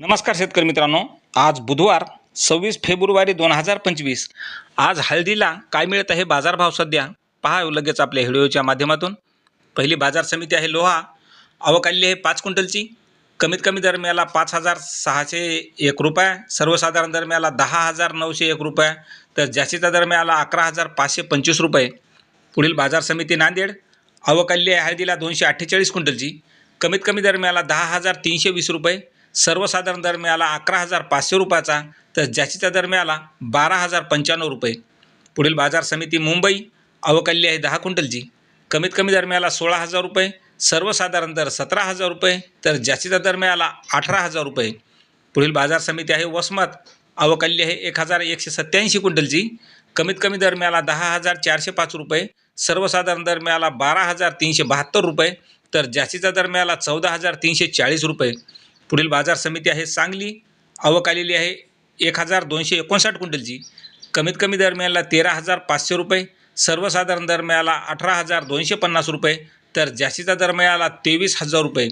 नमस्कार शेतकरी मित्रांनो. आज बुधवार सव्वीस फेब्रुवारी दोन हजार पंचवीस. आज हळदीला काय मिळत आहे बाजारभाव सध्या पहा लगेच आपल्या व्हिडिओच्या माध्यमातून. पहिली बाजार समिती आहे लोहा. अवकाली आहे पाच क्विंटलची. कमीत कमी दरम्याला पाच हजार सहाशे एक रुपये सर्वसाधारण दरम्याला दहा हजार नऊशे एक रुपये तर जास्तीचा दरम्याला अकरा हजार पाचशे पंचवीस रुपये. पुढील बाजार समिती नांदेड. अवकाली आहे हळदीला दोनशे अठ्ठेचाळीस क्विंटलची. कमीत कमी दरम्याला दहा हजार तीनशे वीस रुपये सर्वसाधारण दरम्याला अकरा हजार पाचशे रुपयाचा तर जास्तीचा दर मिळाला बारा हजार पंच्याण्णव रुपये. पुढील बाजार समिती मुंबई अवकाल्य आहे दहा क्विंटलची. कमीत कमी दरम्याला सोळा हजार रुपये सर्वसाधारण दर सतरा हजार रुपये तर जास्तीचा दर मिळाला अठरा हजार रुपये. पुढील बाजार समिती आहे वसमत अवकाल्य आहे एक हजार एकशे सत्त्याऐंशी क्विंटलची. कमीत कमी दरम्याला दहा हजार चारशे पाच रुपये सर्वसाधारण दरम्याला बारा हजार तीनशे बहात्तर रुपये तर जास्तीच्या दरम्याला चौदा हजार तीनशे चाळीस रुपये. पुढील बाजार समिती आहे सांगली. आवक आलेली आहे एक हजार दोनशे एकोणसाठ क्विंटलची. कमीत कमी दरम्यानला तेरा हजार पाचशे रुपये सर्वसाधारण दरम्याला अठरा हजार दोनशे पन्नास रुपये तर जास्तीचा दरम्याला तेवीस हजार रुपये.